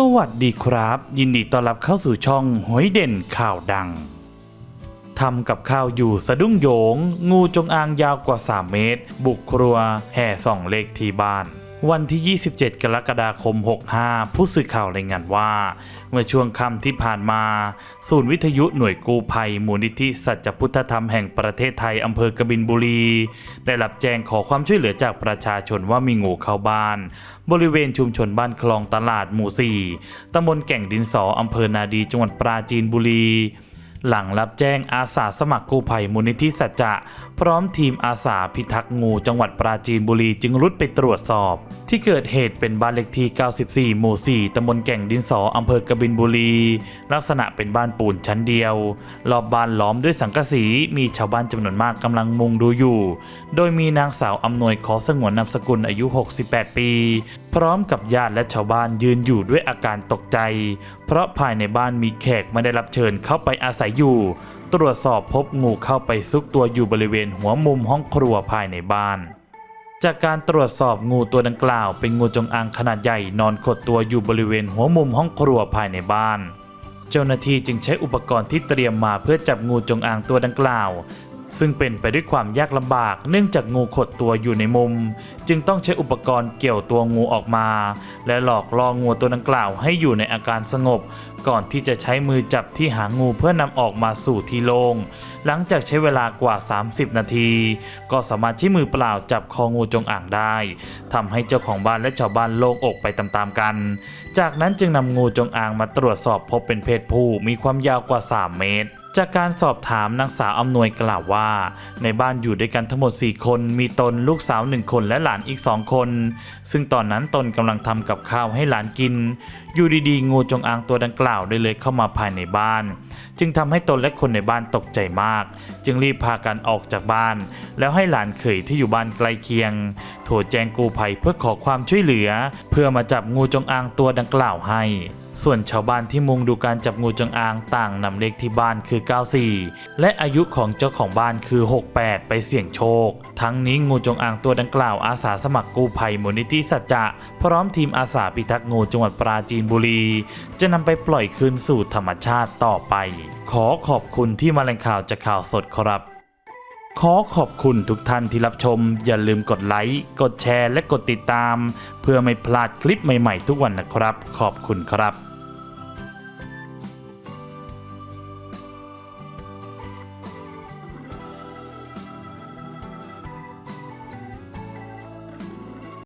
สวัสดีครับ ยินดีต้อนรับเข้าสู่ช่องหวยเด่นข่าวดังทำกับข้าวอยู่สะดุ้งโยง งูจงอางยาวกว่า 3 เมตร บุกครัว แห่ส่องเลขที่บ้าน วันที่ 27 กรกฎาคม 65 ผู้สื่อข่าวรายงานว่า เมื่อช่วงค่ำที่ผ่านมา ศูนย์วิทยุหน่วยกู้ภัย มูลนิธิสัจพุทธธรรมแห่งประเทศไทยอำเภอกบินบุรี ได้รับแจ้งขอความช่วยเหลือจากประชาชนว่ามีงูเข้าบ้าน บริเวณชุมชนบ้านคลองตลาดหมู่ 4ตำบลแก่งดินสออำเภอนาดีจังหวัดปราจีนบุรี หลังรับแจ้งอาสาสมัครกู้ภัยมูลนิธิสัจจะ พร้อมทีมอาสาพิทักษ์งูจังหวัดปราจีนบุรีจึงรุดไปตรวจสอบ ที่เกิดเหตุเป็นบ้านเลขที่ 94 หมู่ 4ตำบลแก่งดินสออำเภอกบินบุรี ลักษณะเป็นบ้านปูนชั้นเดียวรอบบ้านล้อมด้วยสังกะสีมีชาวบ้านจำนวนมากกำลังมุงดูอยู่ โดยมีนางสาวอำนวยขอสงวนนามสกุลอายุ 68 ปี พร้อมกับญาติและชาวบ้านยืนอยู่ด้วยอาการตกใจ เพราะภายในบ้านมีแขกไม่ได้รับเชิญเข้าไปอาศัยอยู่ ตรวจสอบพบงูเข้าไปซุกตัวอยู่บริเวณหัวมุมห้องครัวภายในบ้านจากการตรวจสอบงูตัวดังกล่าว เป็นงูจงอางขนาดใหญ่นอนขดตัวอยู่บริเวณหัวมุมห้องครัวภายในบ้าน เจ้าหน้าที่จึงใช้อุปกรณ์ที่เตรียมมาเพื่อจับงูจงอางตัวดังกล่าว ซึ่งเป็นไปด้วยความยากลำบาก เนื่องจากงูขดตัวอยู่ในมุม จึงต้องใช้อุปกรณ์เกี่ยวตัวงูออกมา และหลอกล่องูตัวดังกล่าวให้อยู่ในอาการสงบ ก่อนที่จะใช้มือจับที่หางงูเพื่อนำออกมาสู่ที่โล่งหลังจากใช้เวลากว่า 30 นาที ก็สามารถใช้มือเปล่าจับคองูจงอ่างได้ทำให้เจ้าของบ้านและชาวบ้านโล่งอกไปตามๆกัน จากนั้นจึงนำงูจงอางมาตรวจสอบพบเป็นเพศผู้มีความยาวกว่า 3 เมตร จากการสอบถามนางสาวอำนวยกล่าวว่า ในบ้านอยู่ด้วยกันทั้งหมด 4 คน มีตนลูกสาว 1 คนและหลานอีก 2 คน ซึ่งตอนนั้นตนกำลังทำกับข้าวให้หลานกิน อยู่ดีๆ งูจงอางตัวดังกล่าวได้เลยเข้ามาภายในบ้าน จึงทำให้ตนและคนในบ้านตกใจมาก จึงรีบพากันออกจากบ้าน แล้วให้หลานเขยที่อยู่บ้านใกล้เคียง โทรแจ้งกู้ภัยเพื่อขอความช่วยเหลือ เพื่อมาจับงูจงอางตัวดังกล่าวให้ ส่วนชาวบ้านที่มุงดูการจับงูจงอางต่างนำเลขที่บ้านคือ 94 และอายุของเจ้าของบ้านคือ 68 ไปเสี่ยงโชค ทั้งนี้งูจงอางตัวดังกล่าวอาสาสมัครกู้ภัยมูลนิธิสัจจะพร้อมทีมอาสาพิทักษ์งูจังหวัดปราจีนบุรี จะนำไปปล่อยคืนสู่ธรรมชาติต่อไป ขอขอบคุณที่มาแหล่งข่าวจากข่าวสดครับ ขอขอบคุณทุกท่านที่รับชม อย่าลืมกดไลค์กดแชร์และกดติดตาม เพื่อไม่พลาดคลิปใหม่ๆทุกวันนะครับ ขอบคุณครับ